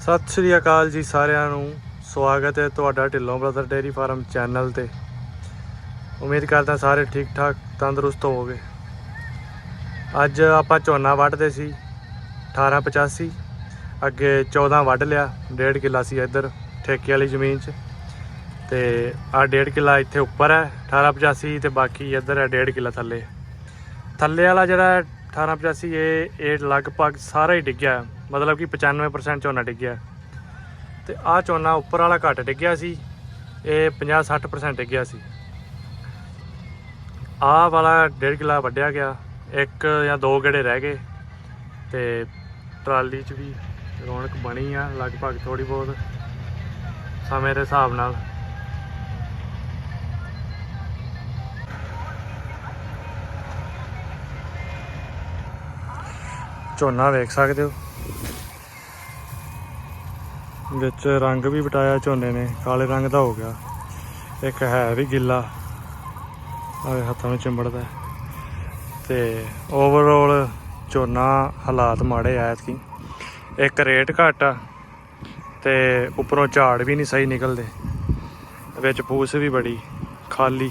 ਸਤਿ ਸ਼੍ਰੀ ਅਕਾਲ ਜੀ ਸਾਰਿਆਂ ਨੂੰ। ਸਵਾਗਤ ਹੈ ਤੁਹਾਡਾ Dhillon brother dairy farm channel ਤੇ। ਉਮੀਦ ਕਰਦਾ ਸਾਰੇ ਠੀਕ ਠਾਕ ਤੰਦਰੁਸਤ ਹੋਵੋਗੇ। ਅੱਜ ਆਪਾਂ ਝੋਨਾ ਵੱਢਦੇ ਸੀ 1885 ਅੱਗੇ 14 ਵੱਢ ਲਿਆ, ਡੇਢ ਕਿੱਲਾ ਸੀ ਇੱਧਰ, ਠੇਕੇ ਵਾਲੀ ਜ਼ਮੀਨ 'ਚ। ਤੇ ਆ ਡੇਢ ਕਿੱਲਾ ਇੱਥੇ ਉੱਪਰ ਹੈ 1885 ਤੇ ਬਾਕੀ ਇੱਧਰ ਹੈ ਡੇਢ ਕਿੱਲਾ ਥੱਲੇ। ਥੱਲੇ ਵਾਲਾ ਜਿਹੜਾ 1885 ਇਹ ਇਹ ਲਗਭਗ ਸਾਰਾ ਹੀ ਡਿੱਗਿਆ। ਮਤਲਬ ਕਿ 95% ਝੋਨਾ ਡਿੱਗਿਆ। ਹੈ। ਤੇ ਆ ਝੋਨਾ ਉੱਪਰ ਵਾਲਾ ਘੱਟ ਡਿੱਗਿਆ ਸੀ। ਇਹ 50 60% ਡਿੱਗਿਆ ਸੀ। ਆ ਵਾਲਾ ਡੇਢ ਕਿੱਲਾ ਵੱਢਿਆ ਗਿਆ। ਇੱਕ ਜਾਂ ਦੋ ਗੇੜੇ ਰਹਿ ਗਏ। ਤੇ ਟਰਾਲੀ 'ਚ ਵੀ ਰੌਣਕ ਬਣੀ ਆ, ਲਗਭਗ ਥੋੜੀ ਬਹੁਤ ਸਮੇਂ ਦੇ ਹਿਸਾਬ ਨਾਲ। ਝੋਨਾ ਵੇਖ ਸਕਦੇ ਹੋ। ਵਿੱਚ ਰੰਗ ਵੀ ਵਟਾਇਆ ਝੋਨੇ ਨੇ, ਕਾਲੇ ਰੰਗ ਦਾ ਹੋ ਗਿਆ। ਇੱਕ ਹੈ ਵੀ ਗਿੱਲਾ ਆਵੇ ਹੱਥਾਂ ਵਿੱਚ ਚਿੰਬੜਦਾ। ਹੈ। ਤੇ ਓਵਰਆਲ ਝੋਨਾ ਹਾਲਾਤ ਮਾੜੇ ਆ ਐਤਕੀ। ਇੱਕ ਰੇਟ ਘੱਟ ਆ, ਤੇ ਉੱਪਰੋਂ ਝਾੜ ਵੀ ਨਹੀਂ ਸਹੀ ਨਿਕਲਦੇ। ਵਿੱਚ ਫੂਸ ਵੀ ਬੜੀ, ਖਾਲੀ।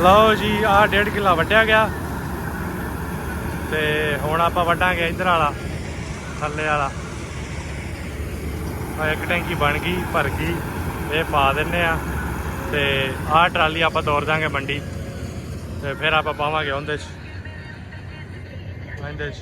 ਲਓ ਜੀ, ਆਹ ਡੇਢ ਕਿੱਲਾ ਵੱਢਿਆ ਗਿਆ। ਤੇ ਹੁਣ ਆਪਾਂ ਵੱਢਾਂਗੇ ਇਧਰ ਵਾਲਾ, ਥੱਲੇ ਵਾਲਾ। ਆ ਇੱਕ ਟੈਂਕੀ ਬਣ ਗਈ, ਭਰ ਗਈ, ਇਹ ਪਾ ਦਿੰਨੇ ਆ। ਤੇ ਆਹ ਟਰਾਲੀ ਆਪਾਂ ਤੋਰ ਦਾਂਗੇ ਮੰਡੀ। ਤੇ ਫਿਰ ਆਪਾਂ ਪਾਵਾਂਗੇ ਉਹਦੇ ਚ। ਉਹਦੇ ਚ।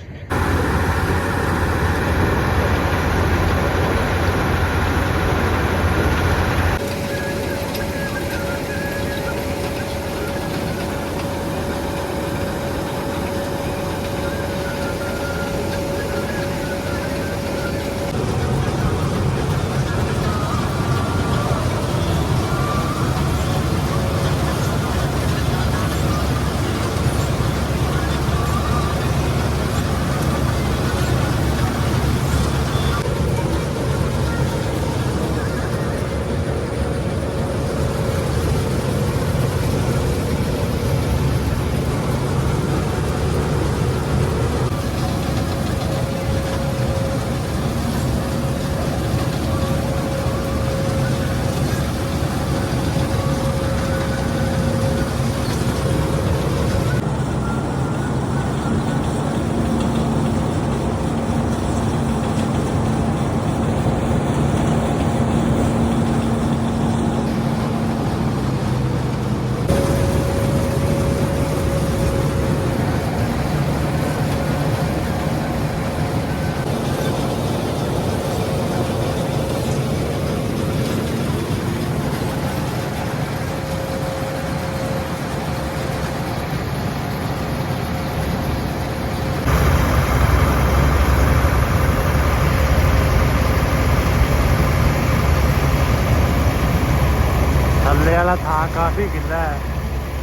ਥੱਲੇ ਵਾਲਾ ਥਾਂ ਕਾਫੀ ਗਿੱਲਾ ਹੈ।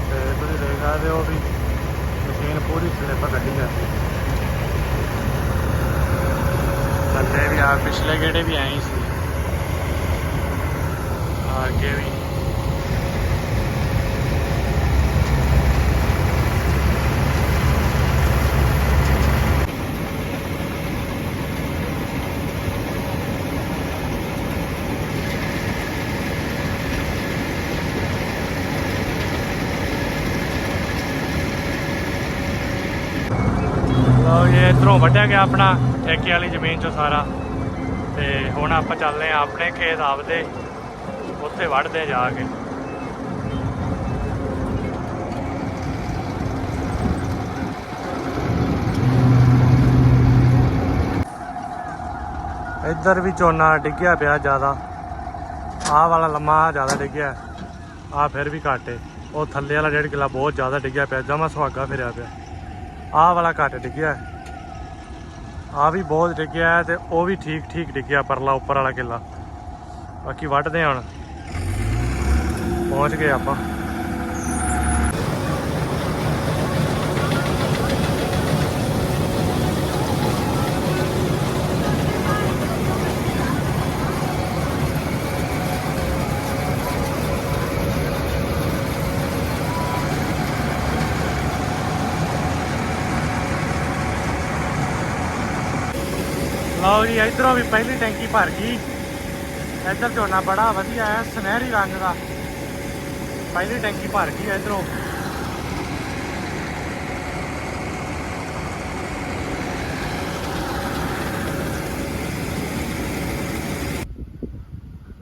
ਤੇ ਤੁਸੀਂ ਦੇਖ ਸਕਦੇ ਹੋ ਵੀ ਮਸ਼ੀਨ ਪੂਰੀ ਸਲਿੱਪ ਕੱਢੀ ਜਾਂਦੀ ਹੈ। ਥੱਲੇ ਵੀ ਆ, ਪਿਛਲੇ ਗੇੜੇ ਵੀ ਆਏ ਸੀ। ਆ ਅੱਗੇ ਵੀ। ਲਓ ਵੱਢਿਆ ਗਿਆ ਆਪਣਾ, ਠੇਕੇ ਵਾਲੀ ਜ਼ਮੀਨ ਚੋਂ ਸਾਰਾ। ਤੇ ਹੁਣ ਆਪਾਂ ਚੱਲਦੇ ਆ ਆਪਣੇ ਖੇਤ ਆਪਦੇ, ਉੱਥੇ ਵੱਢਦੇ ਜਾ ਕੇ। ਇੱਧਰ ਵੀ ਝੋਨਾ ਡਿੱਗਿਆ ਪਿਆ ਜ਼ਿਆਦਾ। ਆਹ ਵਾਲਾ ਲੰਮਾ ਜ਼ਿਆਦਾ ਡਿੱਗਿਆ। ਆਹ ਫਿਰ ਵੀ ਘੱਟ ਏ। ਉਹ ਥੱਲੇ ਵਾਲਾ ਡੇਢ ਕਿੱਲਾ ਬਹੁਤ ਜ਼ਿਆਦਾ ਡਿੱਗਿਆ ਪਿਆ, ਜਮਾ ਸੁਹਾਗਾ ਫਿਰਿਆ ਪਿਆ। ਆਹ ਵਾਲਾ ਘੱਟ ਡਿੱਗਿਆ। ਆ ਵੀ ਬਹੁਤ ਡਿੱਗਿਆ ਹੈ ਤੇ ਉਹ ਵੀ ਠੀਕ ਠੀਕ ਡਿੱਗਿਆ ਪਰਲਾ, ਉੱਪਰ ਵਾਲਾ ਕਿੱਲਾ। ਬਾਕੀ ਵੱਢਦੇ ਹਾਂ ਹੁਣ। ਪਹੁੰਚ ਗਏ ਆਪਾਂ। ਲਓ ਜੀ, ਇਧਰੋਂ ਵੀ ਪਹਿਲੀ ਟੈਂਕੀ ਭਰ ਗਈ। ਇੱਧਰ ਝੋਨਾ ਬੜਾ ਵਧੀਆ ਹੈ, ਸੁਨਹਿਰੀ ਰੰਗ ਦਾ। ਪਹਿਲੀ ਟੈਂਕੀ ਭਰ ਗਈ ਇਧਰੋਂ।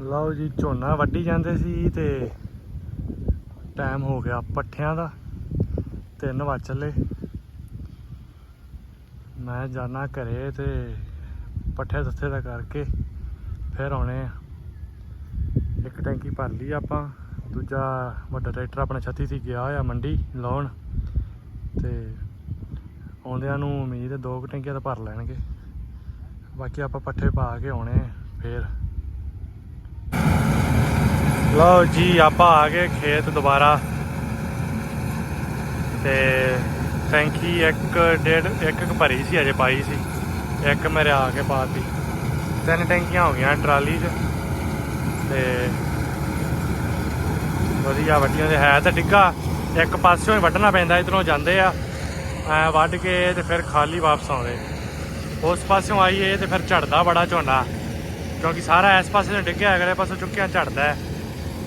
ਲਓ ਜੀ, ਝੋਨਾ ਵੱਢੀ ਜਾਂਦੇ ਸੀ ਤੇ ਟਾਈਮ ਹੋ ਗਿਆ ਪੱਠਿਆਂ ਦਾ। ਤਿੰਨ ਵੱਜ ਚੱਲੇ। ਮੈਂ ਜਾਣਾ ਘਰੇ ਤੇ ਪੱਠੇ ਦੱਥੇ ਦਾ ਕਰਕੇ ਫਿਰ ਆਉਣੇ ਆ। ਇੱਕ ਟੈਂਕੀ ਭਰ ਲਈ ਆਪਾਂ, ਦੂਜਾ ਵੱਡਾ ਟਰੈਕਟਰ ਆਪਣਾ ਛੱਤੀ ਸੀ ਗਿਆ ਆ ਮੰਡੀ ਲਾਉਣ ਤੇ ਆਉਂਦਿਆਂ ਨੂੰ ਉਮੀਦ ਹੈ ਦੋ ਕੁ ਟੈਂਕੀਆਂ ਤਾਂ ਭਰ ਲੈਣਗੇ। ਬਾਕੀ ਆਪਾਂ ਪੱਠੇ ਪਾ ਕੇ ਆਉਣੇ ਆ ਫੇਰ। ਲਓ ਜੀ, ਆਪਾਂ ਆ ਗਏ ਖੇਤ ਦੁਬਾਰਾ ਤੇ ਟੈਂਕੀ ਇੱਕ ਡੇਢ, ਇੱਕ ਕੁ ਭਰੀ ਸੀ ਅਜੇ ਪਾਈ ਸੀ। ਇੱਕ ਮੇਰੇ ਆ ਕੇ ਪਾਤੀ। ਤਿੰਨ ਟੈਂਕੀਆਂ ਹੋ ਗਈਆਂ ਟਰਾਲੀ 'ਚ। ਤੇ ਵਧੀਆ ਵੱਡੀਆਂ ਤੇ ਹੈ ਤਾਂ ਡਿੱਗਾ। ਇੱਕ ਪਾਸਿਓਂ ਹੀ ਵੱਢਣਾ ਪੈਂਦਾ, ਇਧਰੋਂ ਜਾਂਦੇ ਆ। ਐ ਵੱਢ ਕੇ ਤੇ ਫਿਰ ਖਾਲੀ ਵਾਪਸ ਆਉਂਦੇ। ਉਸ ਪਾਸਿਓਂ ਆਈਏ ਤੇ ਫਿਰ ਝੜਦਾ ਬੜਾ ਝੋਨਾ। ਕਿਉਂਕਿ ਸਾਰਾ ਇਸ ਪਾਸੇ ਤੋਂ ਡਿੱਗਿਆ, ਅਗਲੇ ਪਾਸੋਂ ਚੁੱਕਿਆ ਝੜਦਾ। ਹੈ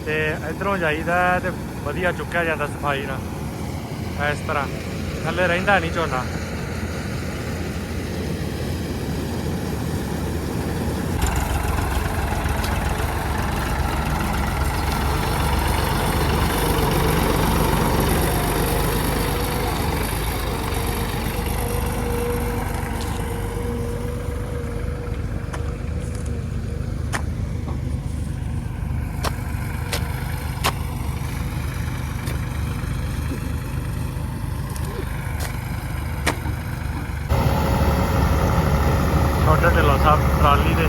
ਤੇ ਇਧਰੋਂ ਜਾਈਦਾ ਹੈ ਤੇ ਵਧੀਆ ਚੁੱਕਿਆ ਜਾਂਦਾ ਸਫ਼ਾਈ ਨਾਲ। ਇਸ ਤਰ੍ਹਾਂ। ਥੱਲੇ ਰਹਿੰਦਾ ਨਹੀਂ ਝੋਨਾ। ਛੋਟੇ ਟਰਾਲੀ ਦੇ